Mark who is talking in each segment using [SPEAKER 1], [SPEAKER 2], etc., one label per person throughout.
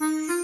[SPEAKER 1] Mm-hmm.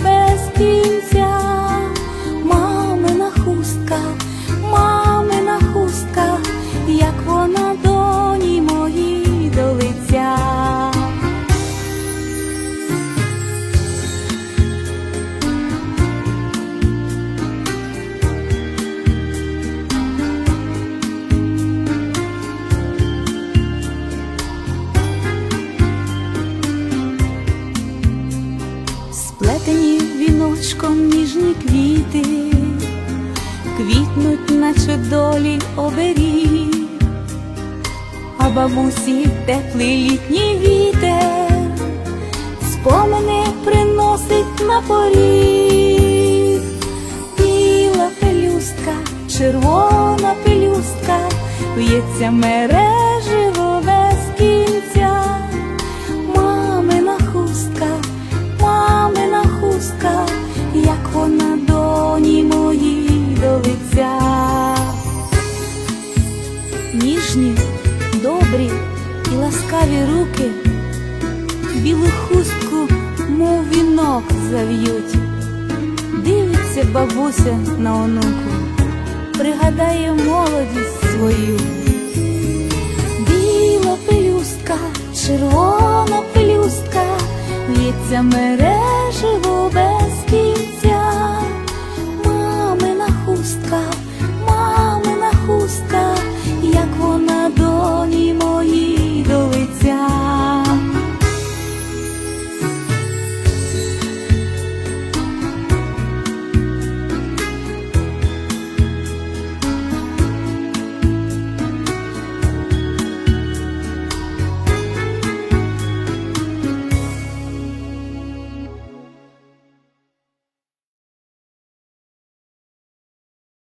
[SPEAKER 1] віночком ніжні квіти, квітнуть, наче долі оберіг, а бабусі теплий літній вітер, спомини приносить на поріг, біла пелюстка, червона пелюстка, в'ється мереживо Ніжні, добрі і ласкаві руки білу хустку, мов вінок зав'ють. Дивиться бабуся на онуку, пригадає молодість свою. Біла пелюстка, червона пелюстка, в'ється мереживо